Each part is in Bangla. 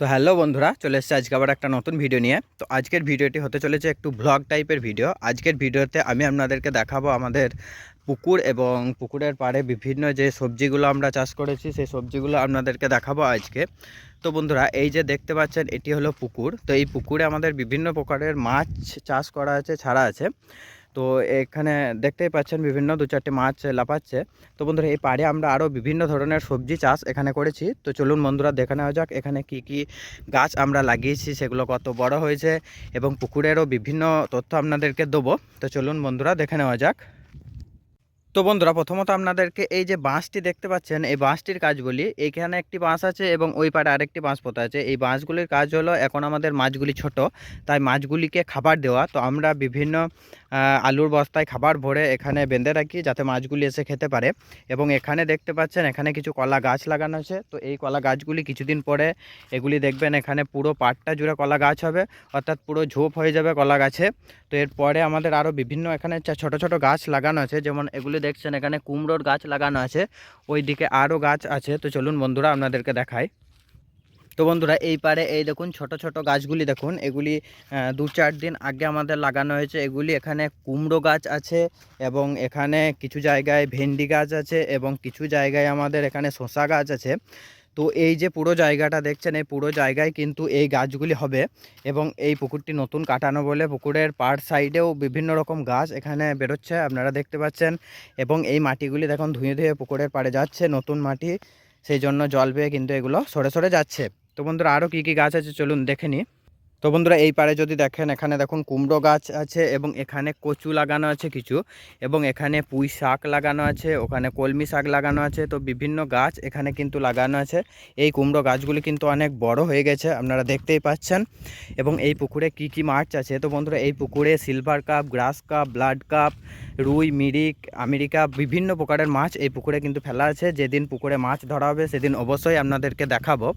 তো হ্যালো বন্ধুরা, চলে এসেছে আজকে আবার একটা নতুন ভিডিও নিয়ে। তো আজকের ভিডিওটি হতে চলেছে একটু ব্লগ টাইপের ভিডিও আজকের ভিডিওতে আমি আপনাদেরকে দেখাবো আমাদের পুকুর এবং পুকুরের পাড়ে বিভিন্ন যে সবজিগুলো আমরা চাষ করেছি, সেই সবজিগুলো আপনাদেরকে দেখাবো আজকে। তো বন্ধুরা, এই যে দেখতে পাচ্ছেন, এটি হলো পুকুর। তো এই পুকুরে আমাদের বিভিন্ন প্রকারের মাছ চাষ করা আছে, ছাড়া আছে। তো এখানে দেখতেই পাচ্ছেন বিভিন্ন দু চারটে মাছ লাফাচ্ছে। তো বন্ধুরা, এই পাড়ে আমরা আরও বিভিন্ন ধরনের সবজি চাষ এখানে করেছি। তো চলুন বন্ধুরা, দেখে নেওয়া যাক এখানে কি কি গাছ আমরা লাগিয়েছি, সেগুলো কত বড় হয়েছে এবং পুকুরেরও বিভিন্ন তথ্য আপনাদেরকে দেবো। তো চলুন বন্ধুরা, দেখে নেওয়া যাক। তো বন্ধুরা, প্রথমত আপনাদেরকে এই যে বাঁশটি দেখতে পাচ্ছেন, এই বাঁশটির কাজ বলি এইখানে একটি বাঁশ আছে এবং ওই পাড়ে আরেকটি বাঁশ পোতা আছে। এই বাঁশগুলির কাজ হলো, এখন আমাদের মাছগুলি ছোট, তাই মাছগুলিকে খাবার দেওয়া। তো আমরা বিভিন্ন আলুর বস্তায় খাবার ভরে এখানে বেঁধে রাখি যাতে মাছগুলি এসে খেতে পারে। এবং এখানে দেখতে পাচ্ছেন এখানে কিছু কলা গাছ লাগানো আছে। তো এই কলা গাছগুলি কিছুদিন পরে এগুলি দেখবেন এখানে পুরো পাটটা জুড়ে কলা গাছ হবে, অর্থাৎ পুরো ঝোপ হয়ে যাবে কলা গাছে। তো এরপরে আমাদের আরও বিভিন্ন এখানে ছোট ছোট গাছ লাগানো আছে। যেমন এগুলি দেখছেন এখানে কুমড়োর গাছ লাগানো আছে। ওই দিকে আরও গাছ আছে। তো চলুন বন্ধুরা আপনাদেরকে দেখাই। তো বন্ধুরা, এই পারে এই দেখুন ছোট ছোট গাছগুলি দেখুন, এগুলি দু চার দিন আগে আমাদের লাগানো হয়েছে। এগুলি এখানে কুমড়ো গাছ আছে এবং এখানে কিছু জায়গায় ভেন্ডি গাছ আছে এবং কিছু জায়গায় আমাদের এখানে শসা গাছ আছে। তো এই যে পুরো জায়গাটা দেখছেন, এই পুরো জায়গায় কিন্তু এই গাছগুলি হবে এবং এই পুকুরটি নতুন কাটানো বলে পুকুরের পাড় সাইডেও বিভিন্ন রকম গাছ এখানে বেরোচ্ছে, আপনারা দেখতে পাচ্ছেন। এবং এই মাটিগুলি দেখুন ধুয়ে ধুয়ে পুকুরের পাড়ে যাচ্ছে, নতুন মাটি, সেই জন্য জল পেয়ে কিন্তু এগুলো সরে সরে যাচ্ছে। তো বন্ধুরা আরও কী কী গাছ আছে চলুন দেখে নিই তো বন্ধুরা এই পারে যদি দেখেন, এখানে দেখুন কুমড়ো গাছ আছে এবং এখানে কচু লাগানো আছে কিছু এবং এখানে পুঁই শাক লাগানো আছে, ওখানে কলমি শাক লাগানো আছে। তো বিভিন্ন গাছ এখানে কিন্তু লাগানো আছে। এই কুমড়ো গাছগুলি কিন্তু অনেক বড় হয়ে গেছে, আপনারা দেখতেই পাচ্ছেন। এবং এই পুকুরে কি কি মাছ আছে? তো বন্ধুরা এই পুকুরে silver cup grass cup blood cup রুই, মিরিক, আমেরিকা বিভিন্ন প্রকারের মাছ এই পুকুরে কিন্তু ফেলা আছে। যেদিন পুকুরে মাছ ধরা হবে, সেদিন অবশ্যই আপনাদেরকে দেখাবো।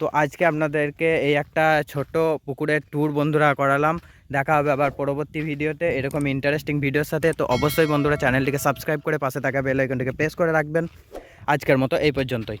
তো আজকে আপনাদেরকে এই একটা ছোট পুকুরের ট্যুর বন্ধুরা করালাম। দেখা হবে আবার পরবর্তী ভিডিওতে। এরকম ইন্টারেস্টিং ভিডিওর সাথে। তো অবশ্যই বন্ধুরা চ্যানেলটিকে সাবস্ক্রাইব করে পাশে থাকা বেল আইকনটিকে প্রেস করে রাখবেন। আজকের মতো এই পর্যন্তই।